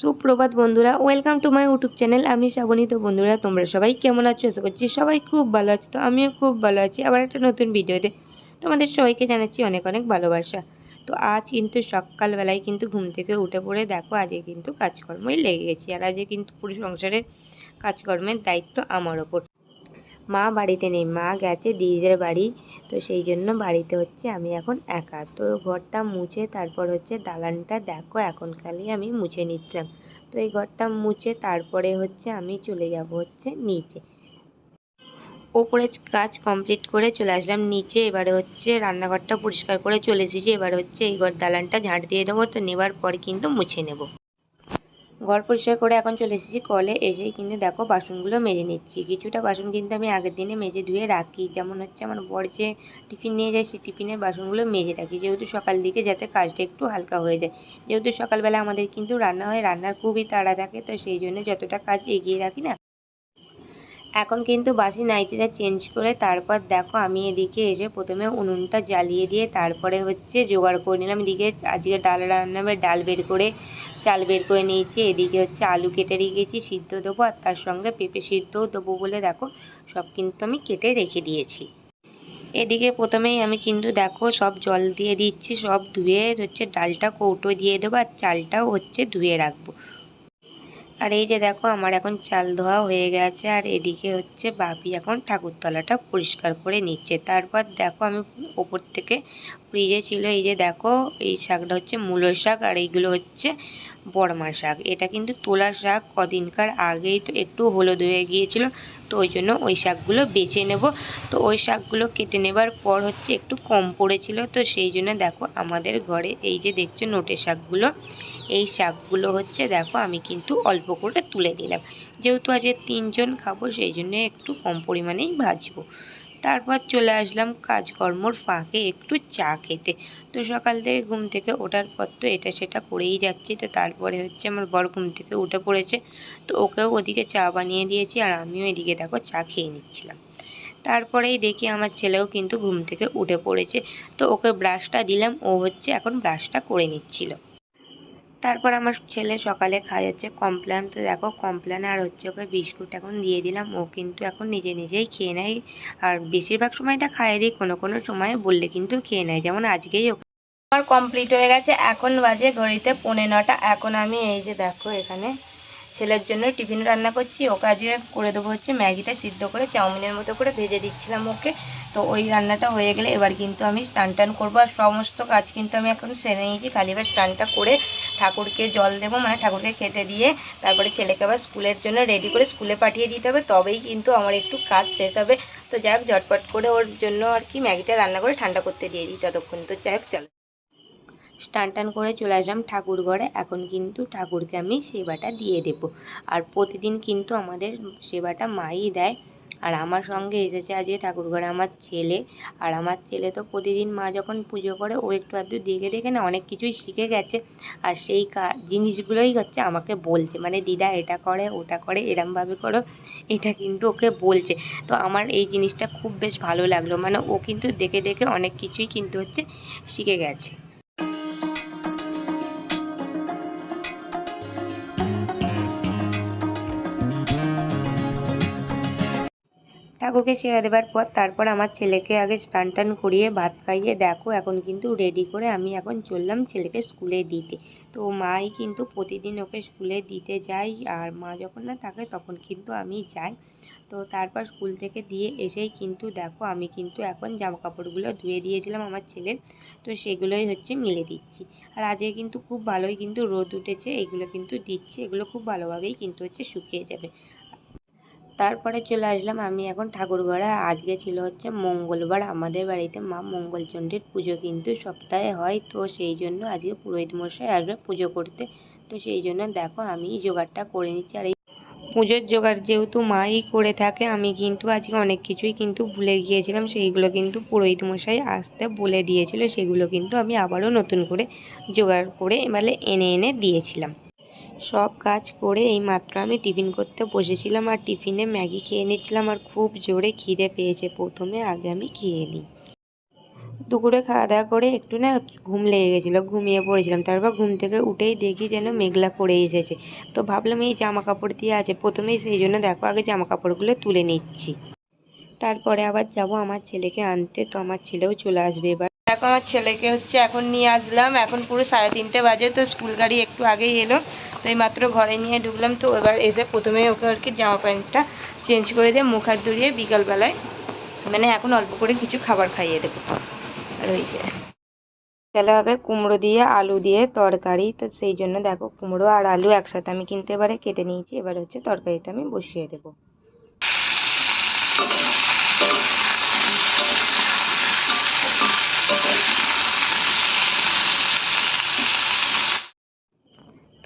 সুপ্রভাত বন্ধুরা welcome to my YouTube channel আমি শ্রাবণী তো বন্ধুরা, তোমরা সবাই কেমন আছো? আশা করছি সবাই খুব ভালো আছো। তো আমিও খুব ভালো আছি। আবার একটা নতুন ভিডিওতে তোমাদের সবাইকে জানাচ্ছি অনেক অনেক ভালোবাসা। তো আজ কিন্তু সকালবেলায় কিন্তু ঘুম থেকে উঠে পড়ে দেখো, আজকে কিন্তু কাজকর্মই লেগে গেছি। আর আজকে কিন্তু পুরো সংসারের কাজকর্মের দায়িত্ব আমার ওপর। মা বাড়িতে নেই, মা গেছে দিদিদের বাড়ি। তো সেই জন্য বাড়িতে হচ্ছে আমি এখন একা। তো ঘরটা মুছে তারপর হচ্ছে দালানটা দেখো, এখন খালি আমি মুছে নিচ্ছিলাম। তো এই ঘরটা মুছে তারপরে হচ্ছে আমি চলে যাব হচ্ছে নিচে। ওপরে কাজ কমপ্লিট করে চলে আসলাম নিচে। এবারে হচ্ছে রান্নাঘরটা পরিষ্কার করে চলে এসেছি। এবারে হচ্ছে এই ঘর দালানটা ঝাঁট দিয়ে দেবো। তো নেবার পরে কিন্তু মুছে নেব। ঘর পরিষ্কার করে এখন চলে এসেছি কলে। এসেই কিন্তু দেখো বাসনগুলো মেজে নিচ্ছি। কিছুটা বাসন কিন্তু আমি আগের দিনে মেজে ধুয়ে রাখি। যেমন হচ্ছে আমার বর যে টিফিন নিয়ে যায় সেই টিফিনের বাসনগুলো মেজে রাখি। যেহেতু সকাল দিকে যাতে কাজটা একটু হালকা হয়ে যায়। যেহেতু সকালবেলা আমাদের কিন্তু রান্না হয়, রান্নার খুবই তাড়া থাকে, তো সেই জন্য যতটা কাজ এগিয়ে রাখি না। এখন কিন্তু বাসি নাইটিটা চেঞ্জ করে তারপর দেখো আমি এদিকে এসে প্রথমে উনুনটা জ্বালিয়ে দিয়ে তারপরে হচ্ছে জোগাড় করে নিলাম। এদিকে আজকে ডাল রান্না হবে, ডাল বের করে চাল বের করে নিয়েছি, এদিকে হচ্ছে আলু কেটে রেখেছি সিদ্ধ দেবো, আর তার সঙ্গে পেঁপে সিদ্ধও দেবো বলে দেখো, সব কিন্তু আমি কেটে রেখে দিয়েছি। এদিকে প্রথমেই আমি কিন্তু দেখো সব জল দিয়ে দিচ্ছি, সব ধুয়ে হচ্ছে ডালটা কৌটো দিয়ে দেবো, আর চালটাও হচ্ছে ধুয়ে রাখব। আর এই যে দেখো, আমার এখন চাল ধোয়া হয়ে গেছে, আর এদিকে হচ্ছে বাপি এখন ঠাকুরতলাটা পরিষ্কার করে নিচ্ছে। তারপর দেখো, আমি ওপর থেকে ফ্রিজে ছিল, এই যে দেখো, এই শাকটা হচ্ছে মূলো শাক, আর এইগুলো হচ্ছে বড়মা শাক। এটা কিন্তু তোলা শাক, কদিনকার আগেই তো একটু হলুদ হয়ে গিয়েছিল, তো ওই জন্য ওই শাকগুলো বেছে নেব। তো ওই শাকগুলো কেটে নেবার পর হচ্ছে একটু কম পড়েছিল, তো সেই জন্য দেখো, আমাদের ঘরে এই যে দেখছ, নোটে শাকগুলো এই শাকগুলো হচ্ছে, দেখো আমি কিন্তু অল্প করে তুলে দিলাম যেহেতু আজকে তিনজন খাব, সেই জন্য একটু কম পরিমাণেই ভাজবো। তারপর চলে আসলাম কাজকর্মর ফাঁকে একটু চা খেতে। তো সকাল থেকে ঘুম থেকে ওঠার পর তো এটা সেটা করেই যাচ্ছি। তো তারপরে হচ্ছে আমার বর ঘুম থেকে উঠে পড়েছে। তো ওকেও ওদিকে চা বানিয়ে দিয়েছি আর আমিও এদিকে দেখো চা খেয়ে নিচ্ছিলাম। তারপরেই দেখি আমার ছেলেও কিন্তু ঘুম থেকে উঠে পড়েছে। তো ওকে ব্রাশটা দিলাম, ও হচ্ছে এখন ব্রাশটা করে নিচ্ছিল। তারপর আমার ছেলে সকালে খায় হচ্ছে কমপ্ল্যান তো দেখো কমপ্ল্যান আর হচ্ছে ওকে বিস্কুট এখন দিয়ে দিলাম। ও কিন্তু এখন নিজে নিজেই খেয়ে নেয়। আর বেশিরভাগ সময়টা খাইয়ে দিই কোনো কোনো সময় বললে কিন্তু খেয়ে নেয়। যেমন আজকেই ওকে আমার কমপ্লিট হয়ে গেছে। এখন বাজে ঘড়িতে পৌনে নটা। এখন আমি এই যে দেখো এখানে ছেলের জন্য টিফিন রান্না করছি, ওকে আজকে করে দেবো হচ্ছে ম্যাগিটা সিদ্ধ করে, চাউমিনের মতো করে ভেজে দিচ্ছিলাম ওকে। তো ওই রান্নাটা হয়ে গেলে এবার কিন্তু আমি স্নান টান করব, আর সমস্ত কাজ কিন্তু আমি এখন সেরে নিয়েছি। খালি এবার স্নানটা করে ঠাকুরকে জল দেবো মানে ঠাকুরকে খেতে দিয়ে তারপরে ছেলেকে আবার স্কুলের জন্য রেডি করে স্কুলে পাঠিয়ে দিতে হবে, তবেই কিন্তু আমার একটু কাজ শেষ হবে। তো যাই হোক, ঝটপট করে ওর জন্য আর কি ম্যাগিটা রান্না করে ঠান্ডা করতে দিয়ে দিই ততক্ষণ। তো যাই হোক, চলো। স্টান টান করে চলে আসলাম ঠাকুর ঘরে। এখন কিন্তু ঠাকুরকে আমি সেবাটা দিয়ে দেব। আর প্রতিদিন কিন্তু আমাদের সেবাটা মাই দেয়। আর আমার সঙ্গে এসেছে আজকে ঠাকুর ঘরে আমার ছেলে। আর আমার ছেলে তো প্রতিদিন মা যখন পুজো করে, ও একটু আধটু দেখে দেখে না অনেক কিছুই শিখে গেছে। আর সেই জিনিসগুলোই হচ্ছে আমাকে বলছে। মানে দিদা, এটা করে, ওটা করে, এরমভাবে করো। এটা কিন্তু ওকে বলছে। তো আমার এই জিনিসটা খুব বেশ ভালো লাগল। মানে ও কিন্তু দেখে দেখে অনেক কিছুই কিন্তু হচ্ছে শিখে গেছে। ঠাকুরকে সেবা দেবার পর তারপর আমার ছেলেকে আগে স্নান টান করিয়ে ভাত খাইয়ে, দেখো, এখন কিন্তু রেডি করে আমি এখন চললাম ছেলেকে স্কুলে দিতে। তো মাই কিন্তু প্রতিদিন ওকে স্কুলে দিতে যাই আর মা যখন না থাকে তখন কিন্তু আমি যাই। তো তারপর স্কুল থেকে দিয়ে এসেই কিন্তু দেখো, আমি কিন্তু এখন জামা কাপড়গুলো ধুয়ে দিয়েছিলাম আমার ছেলের। তো সেগুলোই হচ্ছে মিলে দিচ্ছি। আর আজকে কিন্তু খুব ভালোই কিন্তু রোদ উঠেছে, এগুলো কিন্তু দিচ্ছে, এগুলো খুব ভালোভাবেই কিন্তু হচ্ছে শুকিয়ে যাবে। তারপরে চলে আসলাম আমি এখন ঠাকুর ঘরে আজকে ছিল হচ্ছে মঙ্গলবার আমাদের বাড়িতে মা মঙ্গলচণ্ডীর পুজো কিন্তু সপ্তাহে হয়, তো সেই জন্য আজকে পুরোহিত মশাই আসবে পুজো করতে। তো সেই জন্য দেখো আমি জোগাড়টা করে নিচ্ছি, আর এই পুজোর জোগাড় যেহেতু মাই করে থাকে, আমি কিন্তু আজকে অনেক কিছুই কিন্তু ভুলে গিয়েছিলাম, সেইগুলো কিন্তু পুরোহিত মশাই আসতে বলে দিয়েছিল, সেগুলো কিন্তু আমি আবারও নতুন করে জোগাড় করে এবারে এনে এনে দিয়েছিলাম। সব কাজ করে এই মাত্র আমি টিফিন করতে বসেছিলাম আর টিফিনে ম্যাগি খেয়ে নিচ্ছিলাম আর খুব জোরে খিদে পেয়েছে। প্রথমে আগে আমি খেয়ে নিই। দুপুরে খাওয়া দাওয়া করে একটু না ঘুম লেগে গেছিল, ঘুমিয়ে পড়েছিলাম। তারপর ঘুম থেকে উঠেই দেখি যেন মেঘলা করে এসেছে। তো ভাবলাম এই জামা কাপড় দিয়ে আছে, প্রথমেই সেই জন্য দেখো আগে জামা কাপড়গুলো তুলে নিচ্ছি। তারপরে আবার যাব আমার ছেলেকে আনতে, তো আমার ছেলেও চলে আসবে এবার। দেখো আমার ছেলেকে হচ্ছে এখন নিয়ে আসলাম। এখন পুরো সাড়ে তিনটে বাজে, তো স্কুল গাড়ি একটু আগেই এলো। তো এই মাত্র ঘরে নিয়ে ঢুকলাম তো এবার এসে প্রথমে ওকে আর কি জামা প্যান্টটা চেঞ্জ করে দিয়ে মুখ হাত ধরিয়ে বিকালবেলায় মানে এখন অল্প করে কিছু খাবার খাইয়ে দেবো। আর ওই যে তাহলে হবে কুমড়ো দিয়ে, আলু দিয়ে তরকারি। তো সেই জন্য দেখো কুমড়ো আর আলু একসাথে আমি কিনতে এবারে কেটে নিয়েছি। এবার হচ্ছে তরকারিটা আমি বসিয়ে দেবো।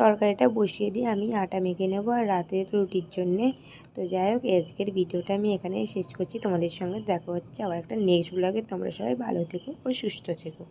তরকারিটা বসিয়ে দিয়ে আমি আটা মেখে নেব আর রাতের রুটির জন্যে। তো যাই হোক, আজকের ভিডিওটা আমি এখানে শেষ করছি। তোমাদের সঙ্গে দেখা হচ্ছে আবার একটা নেক্সট ব্লগে তোমরা সবাই ভালো থেকো ও সুস্থ থেকো।